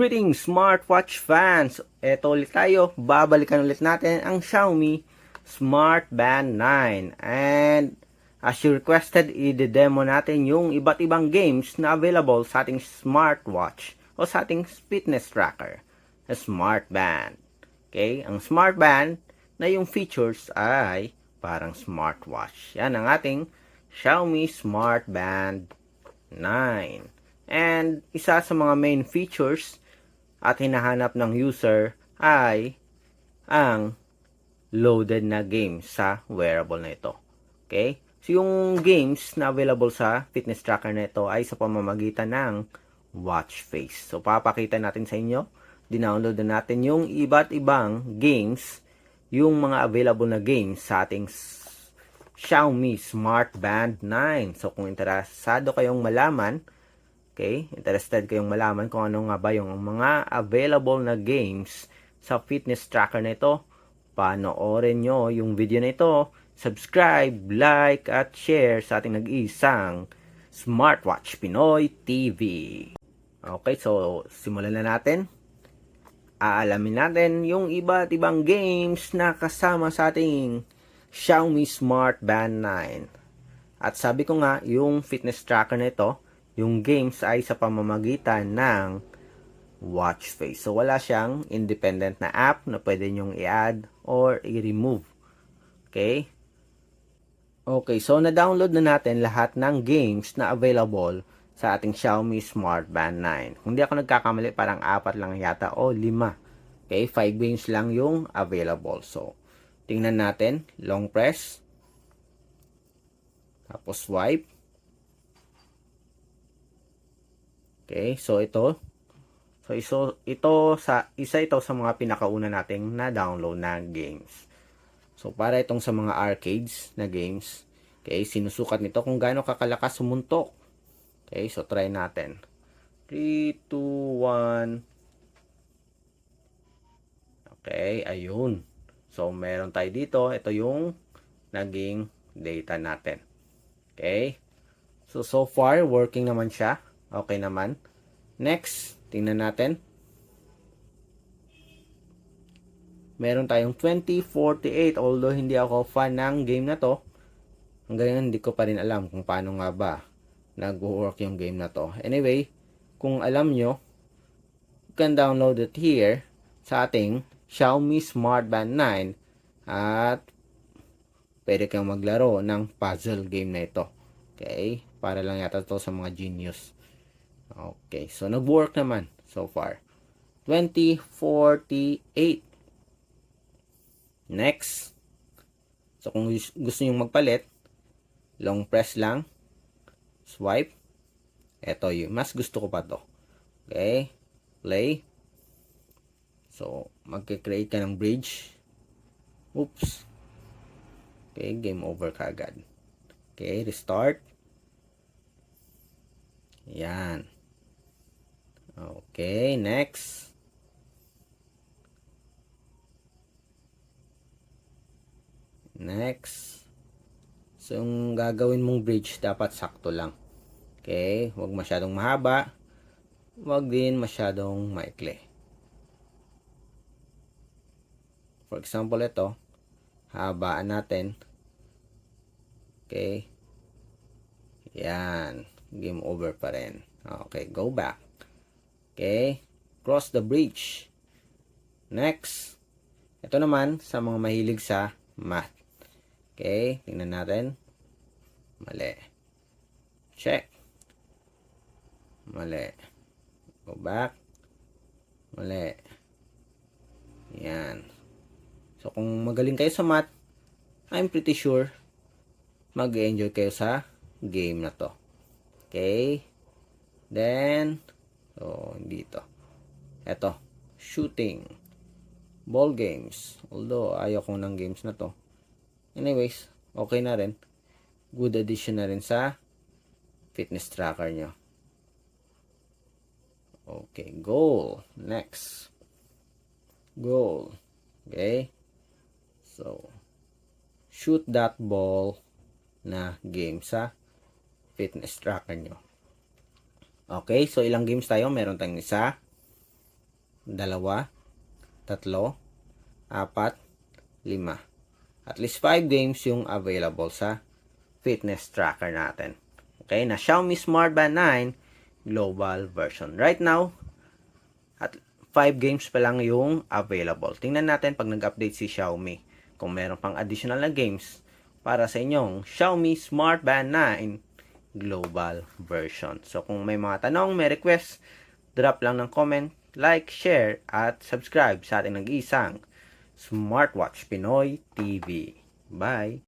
Greetings smartwatch fans! Eto ulit tayo, babalikan ulit natin ang Xiaomi Smart Band 9. And as you requested, i-demo natin yung iba't ibang games na available sa ating smartwatch o sa ating fitness tracker, Smart Band. Okay, ang Smart Band na yung features ay parang smartwatch. Yan ang ating Xiaomi Smart Band 9. And isa sa mga main features at hinahanap ng user ay ang loaded na game sa wearable na ito. Okay? So yung games na available sa fitness tracker na ito ay sa pamamagitan ng watch face. So papakita natin sa inyo, dinownload na natin yung iba't ibang games, yung mga available na games sa ating Xiaomi Smart Band 9. So kung interesado kayong malaman, Okay? Interested kayong malaman kung ano nga ba yung mga available na games sa fitness tracker na ito? Panoorin nyo yung video na ito. Subscribe, like, at share sa ating nag-iisang Smartwatch Pinoy TV. Okay, so simulan na natin. Aalamin natin yung iba't ibang games na kasama sa ating Xiaomi Smart Band 9. At sabi ko nga, yung fitness tracker na ito, yung games ay sa pamamagitan ng watch face. So, wala siyang independent na app na pwede nyong i-add or i-remove. Okay? Okay, so na-download na natin lahat ng games na available sa ating Xiaomi Smart Band 9. Kung di ako nagkakamali, parang apat lang yata o lima. Okay, 5 games lang yung available. So, tingnan natin. Long press. Tapos swipe. Okay, so ito. So iso, ito sa isa ito sa mga pinakauna nating na-download na games. So para itong sa mga arcades na games. Okay, sinusukat nito kung gaano kakalakas sumuntok. Okay, so try natin. 3 2 1 Okay, ayun. So meron tayo dito, ito yung naging data natin. Okay? So so far working naman siya. Okay naman. Next, tingnan natin. Meron tayong 2048 although hindi ako fan ng game na to. Hanggang ngayon hindi ko pa rin alam kung paano nga ba nag-work yung game na to. Anyway, kung alam nyo, you can download it here sa ating Xiaomi Smart Band 9 at pwede kang maglaro ng puzzle game na ito. Okay? Para lang yata to sa mga genius. Okay, so nag-work naman so far. 2048. Next. So kung gus- gusto niyo magpalit, long press lang, swipe. Ito yung mas gusto ko pa to. Okay? Play. So, magke-create ka ng bridge. Oops. Okay, game over ka agad. Okay, restart. Yan. Okay, next. Next. So, yung gagawin mong bridge, dapat sakto lang. Okay, huwag masyadong mahaba. Huwag din masyadong maikli. For example, ito. Habaan natin. Okay. Yan. Game over pa rin. Okay, go back. Okay. Cross the bridge. Next. Ito naman sa mga mahilig sa math. Okay, tingnan natin. Mali. Check. Mali. Go back. Mali. Yan. So, kung magaling kayo sa math, I'm pretty sure mag-enjoy kayo sa game na to. Okay. Then, so, hindi ito. Ito, shooting. Ball games. Although, ayaw ko ng games na to. Anyways, okay na rin. Good addition na rin sa fitness tracker nyo. Okay, goal. Next. Goal. Okay. So, shoot that ball na game sa fitness tracker nyo. Okay, so ilang games tayo? Meron tayong isa, dalawa, tatlo, apat, lima. At least 5 games yung available sa fitness tracker natin. Okay, na Xiaomi Smart Band 9 global version. Right now, at 5 games pa lang yung available. Tingnan natin pag nag-update si Xiaomi kung meron pang additional na games para sa inyong Xiaomi Smart Band 9 global version. So kung may mga tanong, may request, drop lang ng comment, like, share, at subscribe sa ating nag-iisang Smartwatch Pinoy TV. Bye!